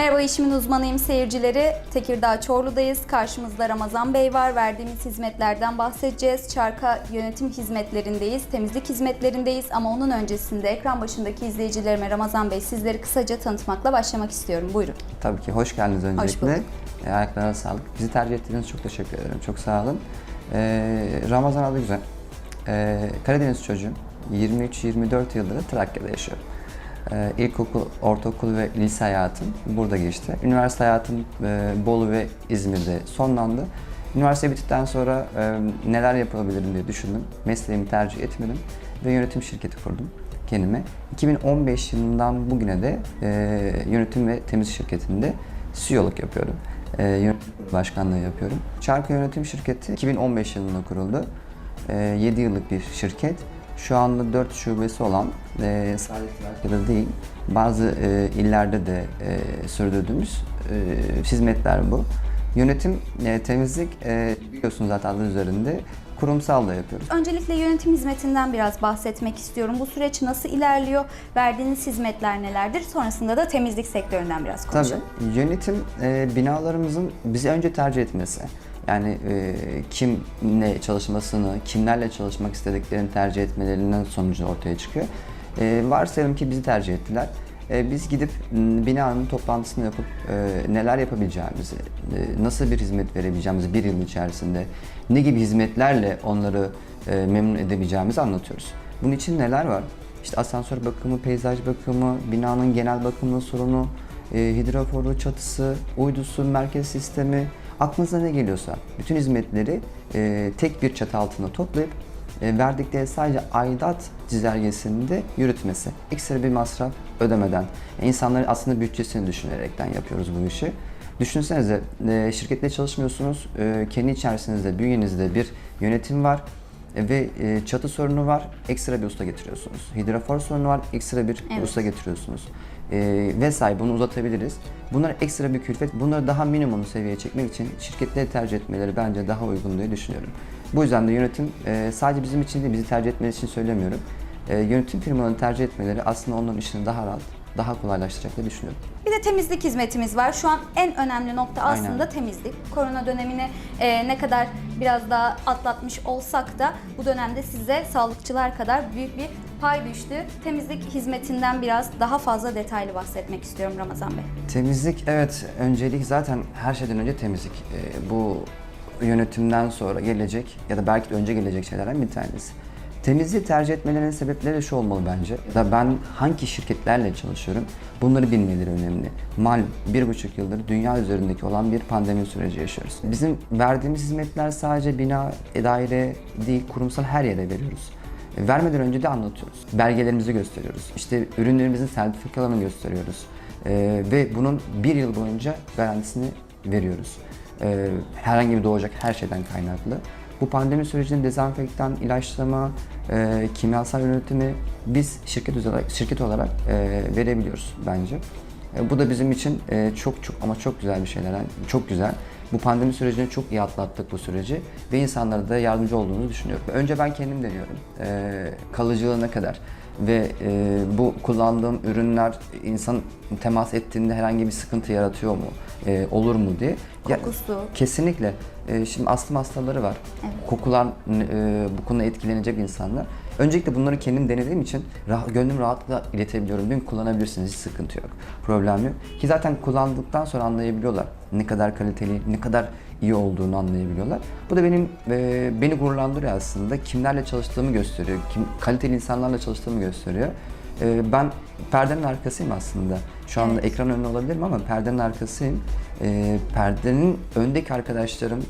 Merhaba işimin uzmanıyım seyircileri. Tekirdağ Çorlu'dayız. Karşımızda Ramazan Bey var. Verdiğimiz hizmetlerden bahsedeceğiz. Çarka yönetim hizmetlerindeyiz, temizlik hizmetlerindeyiz ama onun öncesinde ekran başındaki izleyicilerime Ramazan Bey sizleri kısaca tanıtmakla başlamak istiyorum. Buyurun. Tabii ki hoş geldiniz öncelikle. bulduk. E, ayaklarına sağlık. Bizi tercih ettiğiniz için çok teşekkür ederim. Çok sağ olun. E, Ramazan adı güzel. E, Karadeniz çocuğum. 23-24 yıldır Trakya'da yaşıyorum. E, ilkokul, ortaokul ve lise hayatım burada geçti. Üniversite hayatım e, Bolu ve İzmir'de sonlandı. Üniversite bittikten sonra e, neler yapabilirim diye düşündüm. Mesleğimi tercih etmedim ve yönetim şirketi kurdum kendime. 2015 yılından bugüne de e, yönetim ve temizlik şirketinde CEO'luk yapıyorum. Başkanlığı yapıyorum. Çarkı Yönetim Şirketi 2015 yılında kuruldu. E, 7 yıllık bir şirket. Şu anda 4 şubesi olan e, sadece Trakya'da değil bazı e, illerde de e, sürdürdüğümüz e, hizmetler bu. Yönetim, e, temizlik e, biliyorsunuz zaten adı üzerinde kurumsal da yapıyoruz. Öncelikle yönetim hizmetinden biraz bahsetmek istiyorum. Bu süreç nasıl ilerliyor? Verdiğiniz hizmetler nelerdir? Sonrasında da temizlik sektöründen biraz konuşalım. Tabii. Yönetim e, binalarımızın bizi önce tercih etmesi. Yani e, kimle çalışmasını, kimlerle çalışmak istediklerini tercih etmelerinden sonucu ortaya çıkıyor. E, varsayalım ki bizi tercih ettiler. E, biz gidip m, binanın toplantısını yapıp e, neler yapabileceğimizi, e, nasıl bir hizmet verebileceğimizi bir yıl içerisinde, ne gibi hizmetlerle onları e, memnun edebileceğimizi anlatıyoruz. Bunun için neler var? İşte asansör bakımı, peyzaj bakımı, binanın genel bakımı sorunu, e, hidroforu, çatısı, uydusu, merkez sistemi, aklınıza ne geliyorsa bütün hizmetleri e, tek bir çatı altında toplayıp verdikleri sadece aidat çizelgesinde yürütmesi. Ekstra bir masraf ödemeden. E, insanların aslında bütçesini düşünerekten yapıyoruz bu işi. Düşünsenize e, şirkette çalışmıyorsunuz, e, kendi içerisinizde, bünyenizde bir yönetim var e, ve e, çatı sorunu var, ekstra bir usta getiriyorsunuz. Hidrofor sorunu var, ekstra bir Evet. usta getiriyorsunuz. E, vesaire bunu uzatabiliriz. Bunlar ekstra bir külfet. Bunları daha minimum seviyeye çekmek için şirketleri tercih etmeleri bence daha uygun diye düşünüyorum. Bu yüzden de yönetim e, sadece bizim için değil, bizi tercih etmeleri için söylemiyorum. E, yönetim firmalarını tercih etmeleri aslında onların işini daha rahat, daha kolaylaştıracak diye düşünüyorum. Bir de temizlik hizmetimiz var. Şu an en önemli nokta Aynen. aslında temizlik. Korona dönemini e, ne kadar biraz daha atlatmış olsak da bu dönemde size sağlıkçılar kadar büyük bir pay düştü. Temizlik hizmetinden biraz daha fazla detaylı bahsetmek istiyorum Ramazan Bey. Temizlik evet öncelik zaten her şeyden önce temizlik. Ee, bu yönetimden sonra gelecek ya da belki de önce gelecek şeylerden bir tanesi. Temizliği tercih etmelerinin sebepleri şu olmalı bence. Ya da ben hangi şirketlerle çalışıyorum bunları bilmeleri önemli. Malum bir buçuk yıldır dünya üzerindeki olan bir pandemi süreci yaşıyoruz. Bizim verdiğimiz hizmetler sadece bina, daire değil kurumsal her yere veriyoruz. E, Vermeden önce de anlatıyoruz. Belgelerimizi gösteriyoruz. İşte ürünlerimizin sertifikalarını gösteriyoruz. Ee, ve bunun bir yıl boyunca garantisini veriyoruz. Ee, herhangi bir doğacak her şeyden kaynaklı. Bu pandemi sürecinde dezenfektan, ilaçlama, e, kimyasal yönetimi biz şirket olarak, şirket olarak e, verebiliyoruz bence. E, bu da bizim için e, çok çok ama çok güzel bir şeyler. Yani Çok güzel. Bu pandemi sürecini çok iyi atlattık bu süreci ve insanlara da yardımcı olduğumuzu düşünüyorum. Önce ben kendim deniyorum. E, kalıcılığı ne kadar ve e, bu kullandığım ürünler insan temas ettiğinde herhangi bir sıkıntı yaratıyor mu, e, olur mu diye. Ya- Kokusu. kesinlikle. E, şimdi astım hastaları var. Evet. Kokular e, bu konuda etkilenecek insanlar. Öncelikle bunları kendim denediğim için rah- gönlüm rahatlıkla iletebiliyorum. Ki kullanabilirsiniz hiç sıkıntı yok. Problem yok. Ki zaten kullandıktan sonra anlayabiliyorlar. Ne kadar kaliteli, ne kadar iyi olduğunu anlayabiliyorlar. Bu da benim e, beni gururlandırıyor aslında. Kimlerle çalıştığımı gösteriyor. Kim, kaliteli insanlarla çalıştığımı gösteriyor. E, ben perdenin arkasıyım aslında. Şu anda Evet. ekran önünde olabilirim ama perdenin arkasıyım. E, perdenin öndeki arkadaşlarım,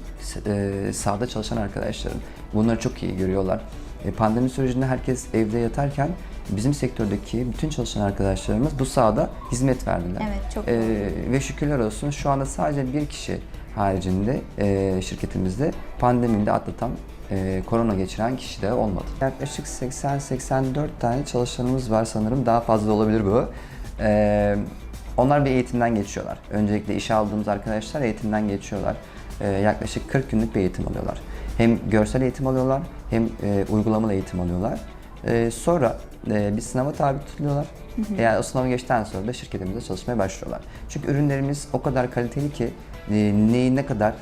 e, sahada çalışan arkadaşlarım. Bunları çok iyi görüyorlar. E, pandemi sürecinde herkes evde yatarken bizim sektördeki bütün çalışan arkadaşlarımız bu sahada hizmet verdiler. Evet, çok E, doğru. ve şükürler olsun şu anda sadece bir kişi haricinde e, şirketimizde pandemide de atlatan, e, korona geçiren kişi de olmadı. Yaklaşık 80-84 tane çalışanımız var sanırım. Daha fazla olabilir bu. E, onlar bir eğitimden geçiyorlar. Öncelikle işe aldığımız arkadaşlar eğitimden geçiyorlar. E, yaklaşık 40 günlük bir eğitim alıyorlar. Hem görsel eğitim alıyorlar hem e, uygulamalı eğitim alıyorlar. Ee, sonra e, bir sınava tabi tutuluyorlar. Eğer o sınavı geçtikten sonra da şirketimizde çalışmaya başlıyorlar. Çünkü ürünlerimiz o kadar kaliteli ki e, neyi ne kadar,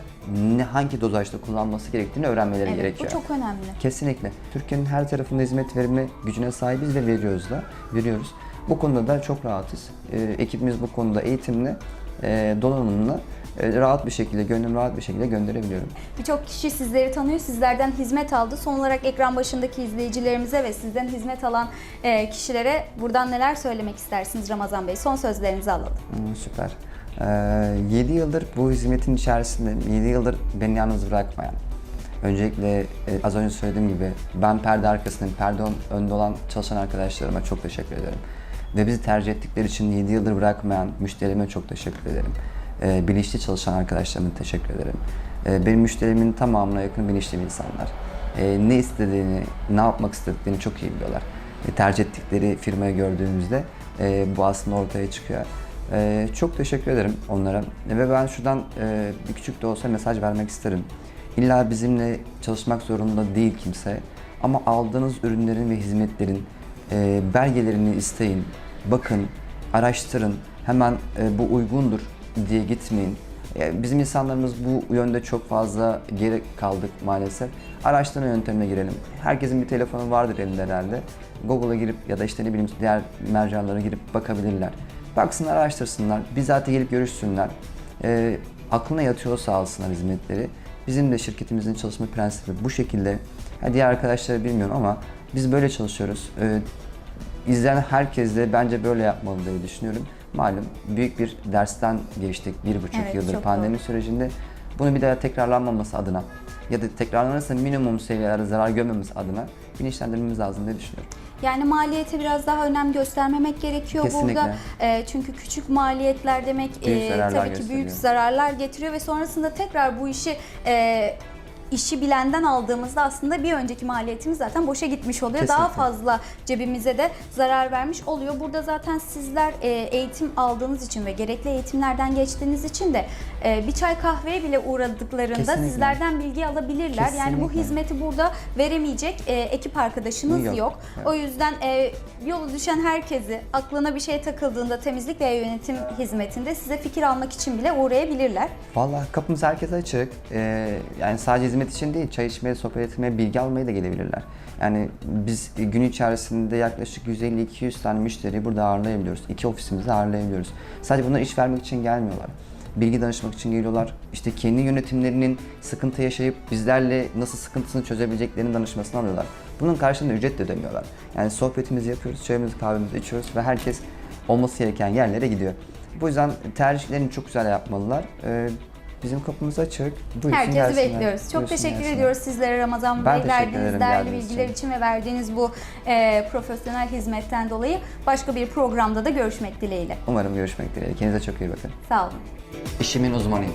ne hangi dozajda kullanması gerektiğini öğrenmeleri Evet, gerekiyor. bu çok önemli. Kesinlikle. Türkiye'nin her tarafında hizmet verme gücüne sahibiz ve veriyoruz da, veriyoruz. Bu konuda da çok rahatız. Ee, ekibimiz bu konuda eğitimli, e, donanımlı, e, rahat bir şekilde, gönlüm rahat bir şekilde gönderebiliyorum. Birçok kişi sizleri tanıyor, sizlerden hizmet aldı. Son olarak ekran başındaki izleyicilerimize ve sizden hizmet alan e, kişilere buradan neler söylemek istersiniz Ramazan Bey? Son sözlerinizi alalım. Hmm, süper. Ee, 7 yıldır bu hizmetin içerisinde, 7 yıldır beni yalnız bırakmayan, öncelikle e, az önce söylediğim gibi ben perde arkasındayım, perde ön- önde olan çalışan arkadaşlarıma çok teşekkür ederim. Ve bizi tercih ettikleri için 7 yıldır bırakmayan müşterime çok teşekkür ederim. Ee, bilinçli çalışan arkadaşlarıma teşekkür ederim. Ee, benim müşterimin tamamına yakın bilinçli insanlar. Ee, ne istediğini, ne yapmak istediklerini çok iyi biliyorlar. E, tercih ettikleri firmayı gördüğümüzde bu aslında ortaya çıkıyor. Ee, çok teşekkür ederim onlara ve ben şuradan e, bir küçük de olsa mesaj vermek isterim. İlla bizimle çalışmak zorunda değil kimse ama aldığınız ürünlerin ve hizmetlerin e, belgelerini isteyin, bakın, araştırın, hemen e, bu uygundur diye gitmeyin. E, Bizim insanlarımız bu yönde çok fazla geri kaldık maalesef. Araştırma yöntemine girelim. Herkesin bir telefonu vardır elinde herhalde. Google'a girip ya da işte ne bileyim diğer mercanlara girip bakabilirler. Baksınlar, araştırsınlar, bizzat gelip görüşsünler. E, aklına yatıyorsa alsınlar hizmetleri. Bizim de şirketimizin çalışma prensibi bu şekilde. Ha, diğer arkadaşları bilmiyorum ama biz böyle çalışıyoruz. E, İzleyen herkes de bence böyle yapmalı diye düşünüyorum. Malum büyük bir dersten geçtik bir buçuk Evet, yıldır çok pandemi doğru. sürecinde. Bunu bir daha tekrarlanmaması adına ya da tekrarlanırsa minimum seviyelerde zarar görmemesi adına bilinçlendirmemiz lazım diye düşünüyorum. Yani maliyete biraz daha önem göstermemek gerekiyor Kesinlikle. burada. E, çünkü küçük maliyetler demek Büyük e, tabii ki büyük zararlar getiriyor ve sonrasında tekrar bu işi e, işi bilenden aldığımızda aslında bir önceki maliyetimiz zaten boşa gitmiş oluyor. Daha Kesinlikle. fazla cebimize de zarar vermiş oluyor. Burada zaten sizler e, eğitim aldığınız için ve gerekli eğitimlerden geçtiğiniz için de e, bir çay kahveye bile uğradıklarında Kesinlikle. sizlerden bilgi alabilirler. Yani bu Kesinlikle. hizmeti burada veremeyecek e, ekip arkadaşınız Yok. yok. Evet. O yüzden yolu düşen herkesi aklına bir şey takıldığında temizlik ve yönetim hizmetinde size fikir almak için bile uğrayabilirler. Vallahi kapımız herkese açık. Yani sadece hizmet için değil, çay içmeye, sohbet etmeye, bilgi almaya da gelebilirler. Yani biz gün içerisinde yaklaşık 150-200 tane müşteriyi burada ağırlayabiliyoruz. İki ofisimizde ağırlayabiliyoruz. Sadece bunlar iş vermek için gelmiyorlar. Bilgi danışmak için geliyorlar. İşte kendi yönetimlerinin sıkıntı yaşayıp bizlerle nasıl sıkıntısını çözebileceklerinin danışmasını alıyorlar. Bunun karşılığında ücret de ödemiyorlar. Yani sohbetimizi yapıyoruz, çayımızı kahvemizi içiyoruz ve herkes olması gereken yerlere gidiyor. Bu yüzden tercihlerini çok güzel yapmalılar. Bizim kapımız açık. Buyursun Herkesi gelsinler. bekliyoruz. Çok Buyursun teşekkür gelsinler. ediyoruz sizlere Ramazan Ben Bey verdiğiniz değerli bilgiler için. için ve verdiğiniz bu e, profesyonel hizmetten dolayı başka bir programda da görüşmek dileğiyle. Umarım görüşmek dileğiyle. Kendinize çok iyi bakın. Sağ olun. İşimin uzmanıyım.